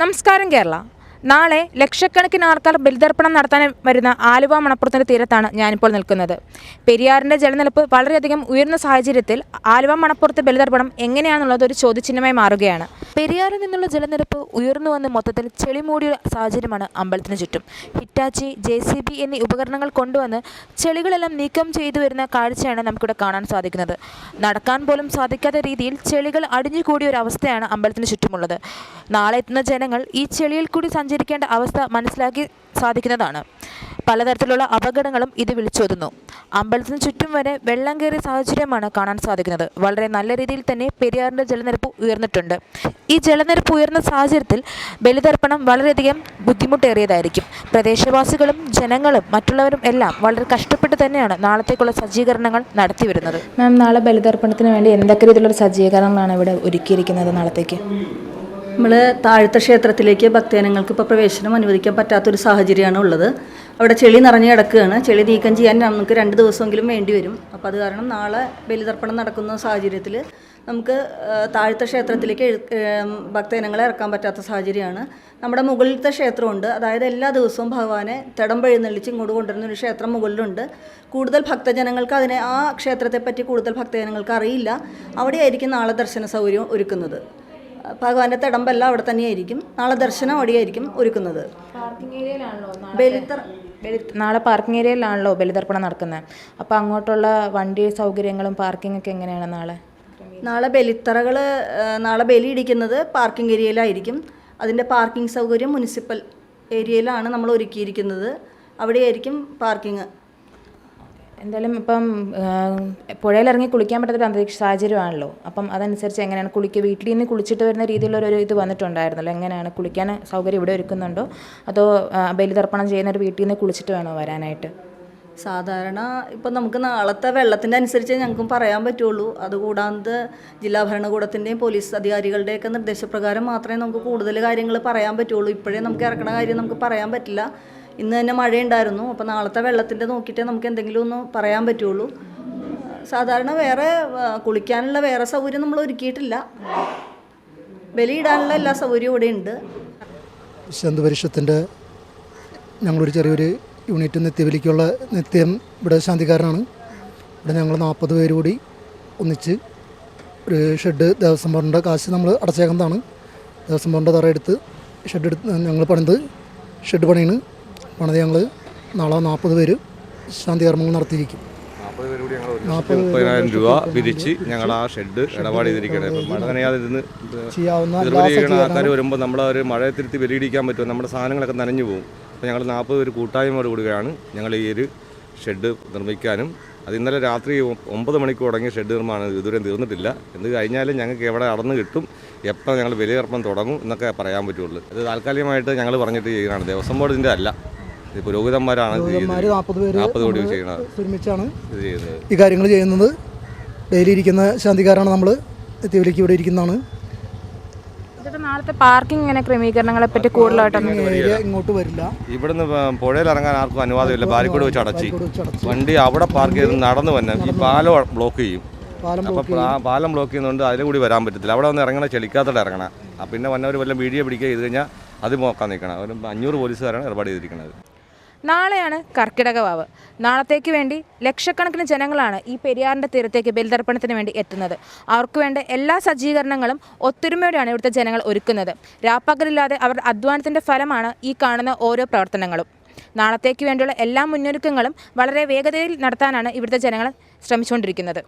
നമസ്കാരം കേരള. നാളെ ലക്ഷക്കണക്കിന് ആൾക്കാർ ബലിതർപ്പണം നടത്താൻ വരുന്ന ആലുവ മണപ്പുറത്തിന്റെ തീരത്താണ് ഞാനിപ്പോൾ നിൽക്കുന്നത്. പെരിയാറിന്റെ ജലനിരപ്പ് വളരെയധികം ഉയർന്ന സാഹചര്യത്തിൽ ആലുവ മണപ്പുറത്തെ ബലിതർപ്പണം എങ്ങനെയാണെന്നുള്ളത് ഒരു ചോദ്യചിഹ്നമായി മാറുകയാണ്. പെരിയാറിൽ നിന്നുള്ള ജലനിരപ്പ് ഉയർന്നു വന്ന് മൊത്തത്തിൽ ചെളിമൂടിയ സാഹചര്യമാണ് അമ്പലത്തിന് ചുറ്റും. ഹിറ്റാച്ചി ജെ സി ബി എന്നീ ഉപകരണങ്ങൾ കൊണ്ടുവന്ന് ചെളികളെല്ലാം നീക്കം ചെയ്തു വരുന്ന കാഴ്ചയാണ് നമുക്കിവിടെ കാണാൻ സാധിക്കുന്നത്. നടക്കാൻ പോലും സാധിക്കാത്ത രീതിയിൽ ചെളികൾ അടിഞ്ഞുകൂടിയ ഒരു അവസ്ഥയാണ് അമ്പലത്തിന് ചുറ്റുമുള്ളത്. നാളെ എത്തുന്ന ജനങ്ങൾ ഈ ചെളിയിൽ കൂടി സഞ്ചരിക്കേണ്ട അവസ്ഥ മനസ്സിലാക്കി സാധിക്കുന്നതാണ്. പലതരത്തിലുള്ള അപകടങ്ങളും ഇത് വിളിച്ചോതുന്നു. അമ്പലത്തിന് ചുറ്റും വരെ വെള്ളം കയറിയ സാഹചര്യമാണ് കാണാൻ സാധിക്കുന്നത്. വളരെ നല്ല രീതിയിൽ തന്നെ പെരിയാറിന്റെ ജലനിരപ്പ് ഉയർന്നിട്ടുണ്ട്. ഈ ജലനിരപ്പ് ഉയർന്ന സാഹചര്യത്തിൽ ബലിതർപ്പണം വളരെയധികം ബുദ്ധിമുട്ടേറിയതായിരിക്കും. പ്രദേശവാസികളും ജനങ്ങളും മറ്റുള്ളവരും എല്ലാം വളരെ കഷ്ടപ്പെട്ട് തന്നെയാണ് നാളത്തേക്കുള്ള സജ്ജീകരണങ്ങൾ നടത്തി വരുന്നത് മാം നാളെ ബലിതർപ്പണത്തിന് വേണ്ടി എന്തൊക്കെ രീതിയിലുള്ള സജ്ജീകരണങ്ങളാണ് ഇവിടെ ഒരുക്കിയിരിക്കുന്നത് നാളത്തേക്ക്? നമ്മൾ താഴത്തെ ക്ഷേത്രത്തിലേക്ക് ഭക്തജനങ്ങൾക്ക് ഇപ്പോൾ പ്രവേശനം അനുവദിക്കാൻ പറ്റാത്തൊരു സാഹചര്യമാണ് ഉള്ളത്. അവിടെ ചെളി നിറഞ്ഞു കിടക്കുകയാണ്. ചെളി നീക്കം ചെയ്യാൻ നമുക്ക് രണ്ട് ദിവസമെങ്കിലും വേണ്ടി വരും. അപ്പോൾ അത് കാരണം നാളെ ബലിതർപ്പണം നടക്കുന്ന സാഹചര്യത്തിൽ നമുക്ക് താഴത്തെ ക്ഷേത്രത്തിലേക്ക് ഭക്തജനങ്ങളെ ഇറക്കാൻ പറ്റാത്ത സാഹചര്യമാണ്. നമ്മുടെ മുകളിലത്തെ ക്ഷേത്രമുണ്ട്. അതായത് എല്ലാ ദിവസവും ഭഗവാനെ തടം പഴുന്നള്ളിച്ച് ഇങ്ങോട്ട് കൊണ്ടുവരുന്ന ഒരു ക്ഷേത്രം മുകളിലുണ്ട്. കൂടുതൽ ഭക്തജനങ്ങൾക്ക് അതിനെ ആ ക്ഷേത്രത്തെപ്പറ്റി കൂടുതൽ ഭക്തജനങ്ങൾക്ക് അറിയില്ല. അവിടെയായിരിക്കും നാളെ ദർശന സൗകര്യം ഒരുക്കുന്നത്. ഭഗവാന്റെ തടമ്പെല്ലാം അവിടെ തന്നെയായിരിക്കും. നാളെ ദർശനം അവിടെയായിരിക്കും ഒരുക്കുന്നത്. നാളെ പാർക്കിംഗ് ഏരിയയിലാണല്ലോ ബലിതർപ്പണം നടക്കുന്നത്. അപ്പോൾ അങ്ങോട്ടുള്ള വണ്ടി സൗകര്യങ്ങളും പാർക്കിംഗ് ഒക്കെ എങ്ങനെയാണ് നാളെ? നാളെ ബലിത്തറകൾ നാളെ ബലി ഇടിക്കുന്നത് പാർക്കിംഗ് ഏരിയയിലായിരിക്കും അതിന്റെ പാർക്കിംഗ് സൗകര്യം മുനിസിപ്പൽ ഏരിയയിലാണ് നമ്മൾ ഒരുക്കിയിരിക്കുന്നത്. അവിടെയായിരിക്കും പാർക്കിംഗ് എന്തായാലും ഇപ്പം പുഴയിലിറങ്ങി കുളിക്കാൻ പറ്റാത്തൊരു അന്തരീക്ഷ സാഹചര്യമാണല്ലോ. അപ്പം അതനുസരിച്ച് എങ്ങനെയാണ് കുളിക്കുക വീട്ടിൽ നിന്ന് കുളിച്ചിട്ട് വരുന്ന രീതിയിലുള്ള ഒരു ഇത് വന്നിട്ടുണ്ടായിരുന്നല്ലോ. എങ്ങനെയാണ് കുളിക്കാൻ സൗകര്യം ഇവിടെ ഒരുക്കുന്നുണ്ടോ? അതോ ബലിതർപ്പണം ഒരു വീട്ടിൽ നിന്ന് കുളിച്ചിട്ട് വേണോ വരാനായിട്ട്? സാധാരണ ഇപ്പം നമുക്ക് നാളത്തെ വെള്ളത്തിന്റെ അനുസരിച്ച് ഞങ്ങൾക്കും പറയാൻ പറ്റുള്ളൂ. അതുകൂടാതെ ജില്ലാ ഭരണകൂടത്തിന്റെയും പോലീസ് അധികാരികളുടെയൊക്കെ നിർദ്ദേശപ്രകാരം മാത്രമേ നമുക്ക് കൂടുതൽ കാര്യങ്ങൾ പറയാൻ പറ്റുള്ളൂ. ഇപ്പോഴേ നമുക്ക് ഇറക്കണ കാര്യം നമുക്ക് പറയാൻ പറ്റില്ല. ഇന്ന് തന്നെ മഴയുണ്ടായിരുന്നു. അപ്പോൾ നാളത്തെ വെള്ളത്തിന്റെ നോക്കിയിട്ടേ നമുക്ക് എന്തെങ്കിലും ഒന്ന് പറയാൻ പറ്റുള്ളൂ. സാധാരണ വേറെ കുളിക്കാനുള്ള വേറെ സൗകര്യം നമ്മൾ ഒരുക്കിയിട്ടില്ല. ബലിയിടാനുള്ള എല്ലാ സൗകര്യവും ഇവിടെ ഉണ്ട്. ശാന്ത പരിഷത്തിന്റെ ഞങ്ങളൊരു ചെറിയൊരു യൂണിറ്റ് നിത്യബലിക്കുള്ള നിത്യം ഇവിടെ ശാന്തിക്കാരനാണ് ഇവിടെ ഞങ്ങൾ നാൽപ്പത് പേര് കൂടി ഒന്നിച്ച് ഒരു ഷെഡ് ദേവസ്വം ബോർഡിന്റെ കാശ് നമ്മൾ അടച്ചേക്കുന്നതാണ്. ദേവസ്വം ബോർഡിന്റെ തറ എടുത്ത് ഷെഡ് എടുത്ത് ഞങ്ങൾ പണിത് ഷെഡ് പണിയാണ്. പണിത് ഞങ്ങൾ നാളെ നാൽപ്പത് പേര് ശാന്തി കർമ്മങ്ങൾ നടത്തിയിരിക്കും. മുപ്പതിനായിരം രൂപ പിരിച്ച് ഞങ്ങൾ ആ ഷെഡ് ഇടപാട് ചെയ്തിരിക്കുകയാണ്. ഇപ്പം മഴ നനയാതെ ഇരുന്ന് ചെയ്യാവുന്ന എല്ലാ ആൾക്കാർ വരുമ്പോൾ നമ്മൾ ഒരു മഴയെ തിരുത്തി വെളിയിടിക്കാൻ പറ്റും നമ്മുടെ സാധനങ്ങളൊക്കെ നനഞ്ഞു പോകും അപ്പോൾ ഞങ്ങൾ നാൽപ്പത് പേര് കൂട്ടായ്മയോട് കൂടുകയാണ് ഞങ്ങൾ ഈ ഒരു ഷെഡ് നിർമ്മിക്കാനും. അത് ഇന്നലെ രാത്രി ഒമ്പത് മണിക്ക് തുടങ്ങിയ ഷെഡ് നിർമ്മാണം ഇതുവരെ തീർന്നിട്ടില്ല. എന്ത് കഴിഞ്ഞാലും ഞങ്ങൾക്ക് എവിടെ അടന്ന് കിട്ടും എപ്പോൾ ഞങ്ങൾ വിലയിറപ്പം തുടങ്ങും എന്നൊക്കെ പറയാൻ പറ്റുള്ളൂ. ഇത് താൽക്കാലികമായിട്ട് ഞങ്ങൾ പറഞ്ഞിട്ട് ചെയ്യുകയാണ് ദേവസ്വം ബോർഡ് ഇതിന്റെ അല്ല. പുരോഹിതന്മാരാണ്. നാൽപ്പത് കോടി ഒരുമിച്ചാണ് ഈ കാര്യങ്ങൾ ചെയ്യുന്നത്. ഡെയിലി ഇരിക്കുന്ന ശാന്തിക്കാരാണ് നമ്മൾ നിത്യവിലിക്ക് ഇവിടെ ഇരിക്കുന്നതാണ്. നാളത്തെ പാർക്കിംഗ് ഇങ്ങനെ ക്രമീകരണങ്ങളെ പറ്റി ഇങ്ങോട്ട് വരില്ല. ഇവിടുന്ന് പുഴയിൽ ഇറങ്ങാൻ ആർക്കും അനുവാദമില്ല. ബാരിക്കോട് വെച്ച് അടച്ച്. വണ്ടി അവിടെ പാർക്ക് ചെയ്ത് നടന്നു വന്നെ ഈ പാലം ബ്ലോക്ക് ചെയ്യും. പാലം അപ്പോൾ പാലം ബ്ലോക്ക് ചെയ്യുന്നതുകൊണ്ട് അതിലും കൂടി വരാൻ പറ്റത്തില്ല. അവിടെ വന്ന് ഇറങ്ങണ ചെളിക്കാത്തോടെ ഇറങ്ങണം. പിന്നെ വന്നവർ വല്ല വീഡിയോ പിടിക്കുക ചെയ്ത് കഴിഞ്ഞാൽ അത് നോക്കാൻ നിൽക്കണം. ഒരു അഞ്ഞൂറ് പോലീസുകാരാണ് ഏർപ്പാട് ചെയ്തിരിക്കുന്നത്. നാളെയാണ് കർക്കിടക വാവ്. നാളത്തേക്ക് വേണ്ടി ലക്ഷക്കണക്കിന് ജനങ്ങളാണ് ഈ പെരിയാറിന്റെ തീരത്തേക്ക് ബലിതർപ്പണത്തിന് വേണ്ടി എത്തുന്നത്. അവർക്ക് വേണ്ട എല്ലാ സജ്ജീകരണങ്ങളും ഒത്തൊരുമയോടെയാണ് ഇവിടുത്തെ ജനങ്ങൾ ഒരുക്കുന്നത്. രാപ്പകലില്ലാതെ അവരുടെ അധ്വാനത്തിന്റെ ഫലമാണ് ഈ കാണുന്ന ഓരോ പ്രവർത്തനങ്ങളും. നാളത്തേക്ക് വേണ്ടിയുള്ള എല്ലാ മുന്നൊരുക്കങ്ങളും വളരെ വേഗതയിൽ നടത്താനാണ് ഇവിടുത്തെ ജനങ്ങൾ ശ്രമിച്ചുകൊണ്ടിരിക്കുന്നത്.